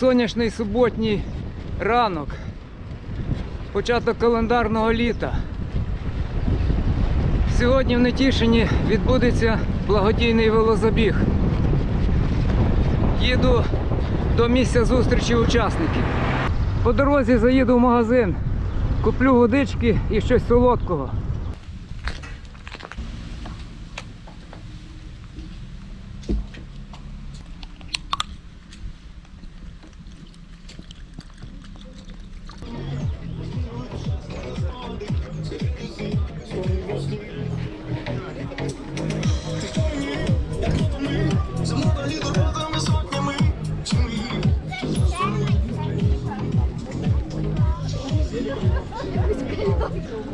Сонячний суботній ранок. Початок календарного літа. Сьогодні в Нетішині відбудеться благодійний велозабіг. Їду до місця зустрічі учасників. По дорозі заїду в магазин, куплю водички і щось солодкого.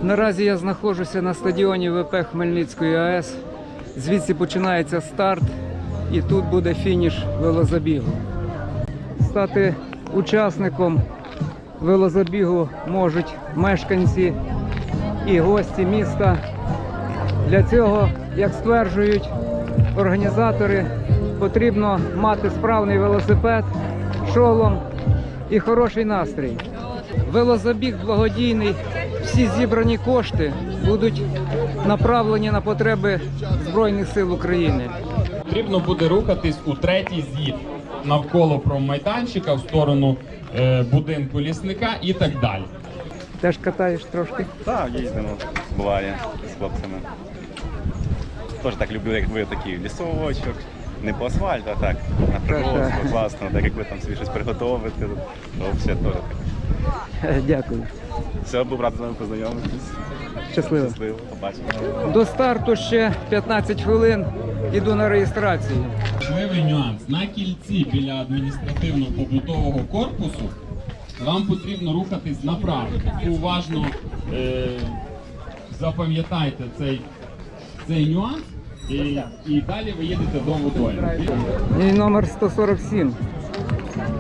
Наразі я знаходжуся на стадіоні ВП Хмельницької АЕС. Звідси починається старт і тут буде фініш велозабігу. Стати учасником велозабігу можуть мешканці і гості міста. Для цього, як стверджують організатори, потрібно мати справний велосипед, шолом і хороший настрій. Велозабіг благодійний. Всі зібрані кошти будуть направлені на потреби Збройних сил України. Потрібно буде рухатись у третій з'їзд навколо промайданчика в сторону е, будинку лісника і так далі. Теж катаєш трошки. Так, їздимо, буває з хлопцями. Теж так люблю, як ви такі лісовочок, не по асфальту, а так, на Так-так. класно, так як ви там собі щось приготовите, то все теж так. Дякую. Все, був радий з вами познайомитись. Щасливо. Щасливо, побачимо. До старту ще 15 хвилин. Іду на реєстрацію. Важливий нюанс. На кільці біля адміністративно-побутового корпусу вам потрібно рухатись направо. Тобто Уважно е, запам'ятайте цей, цей нюанс. І, і далі ви їдете до водойми. Мій номер 147.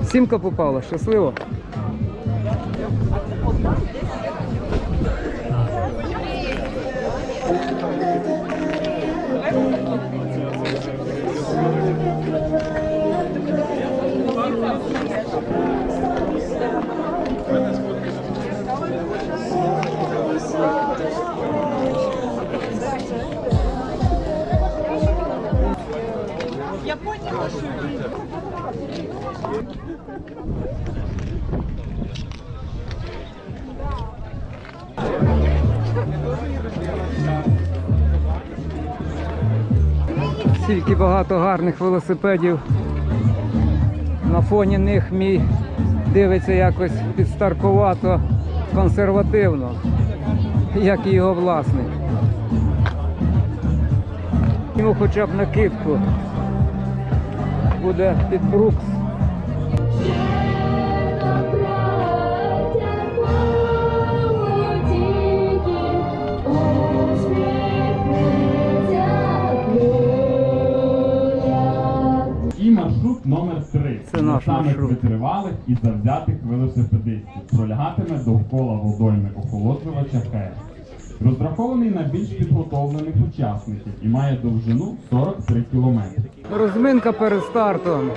Сімка попала, щасливо. Стільки багато гарних велосипедів. На фоні них мій дивиться якось підстаркувато, консервативно, як і його власник. Йому хоча б накидку буде під Брукс. І маршрут номер 3 Це наш Самих маршрут. витривалих і завзятих велосипедистів. Пролягатиме довкола водойми охолоджувача ХЕР. Розрахований на більш підготовлених учасників і має довжину 43 кілометри. Розминка перед стартом.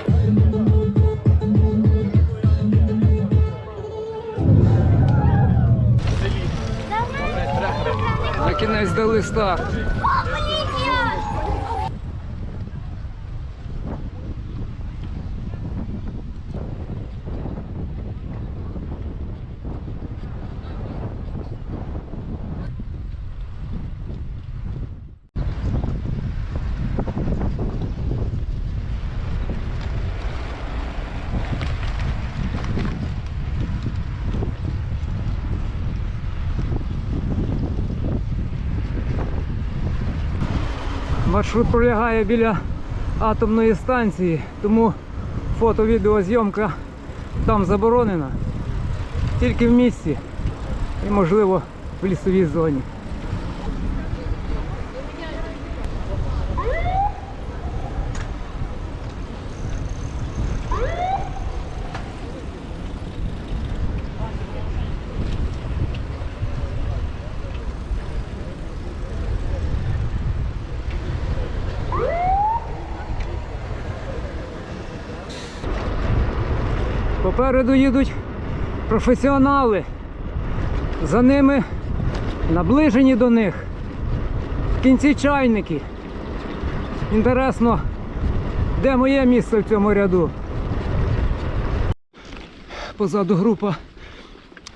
На кінець дали старт. Маршрут пролягає біля атомної станції, тому фото-відеозйомка там заборонена. Тільки в місті і, можливо, в лісовій зоні. Попереду їдуть професіонали. За ними наближені до них. В кінці чайники. Інтересно, де моє місце в цьому ряду? Позаду група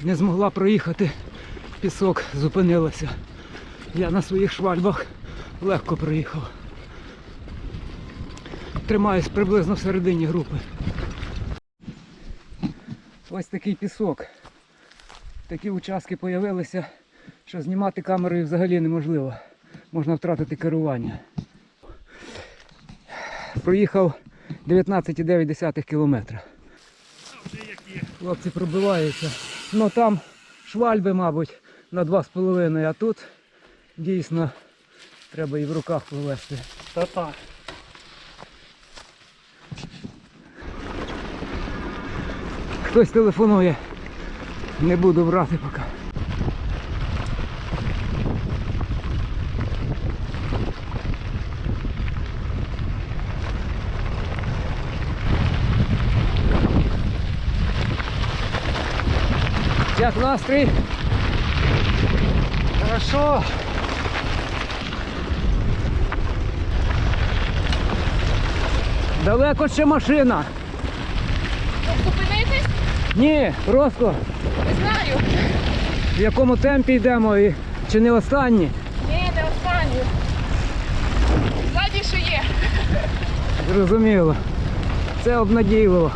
не змогла проїхати. Пісок зупинилася. Я на своїх швальбах легко проїхав. Тримаюсь приблизно в середині групи. Ось такий пісок. Такі участки з'явилися, що знімати камерою взагалі неможливо. Можна втратити керування. Проїхав 19,9 кілометра. Хлопці пробиваються. Ну там швальби, мабуть, на 2,5, а тут дійсно треба і в руках повести. Та-та. Хтось телефонує. Не буду брати поки. Як настрій? Хорошо. Далеко ще машина. Зупинитись? Ні, просто Не знаю. в якому темпі йдемо і чи не останні. Ні, не останню. Ззаді ще є. Зрозуміло. Це обнадійливо.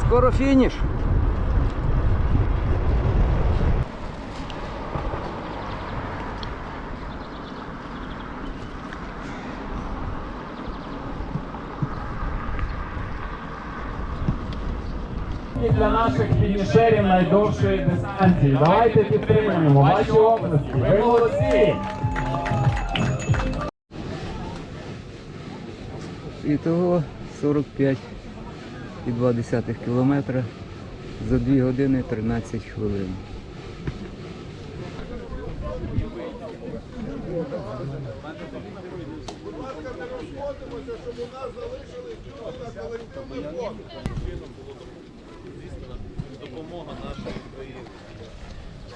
Скоро фініш. І для наших фінішерів найдовшої дистанції. Давайте підтримуємо ваші області. Ви молодці! Ітого 45,2 кілометра за 2 години 13 хвилин. Допомога нашої країни.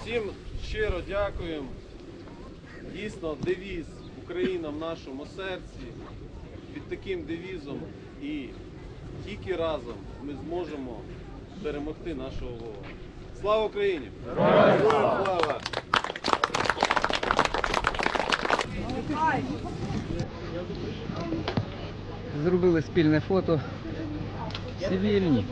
Всім щиро дякуємо. Дійсно, девіз Україна в нашому серці. Під таким девізом і тільки разом ми зможемо перемогти нашого ворога. Слава Україні! Слава! Зробили спільне фото. Всі вільні.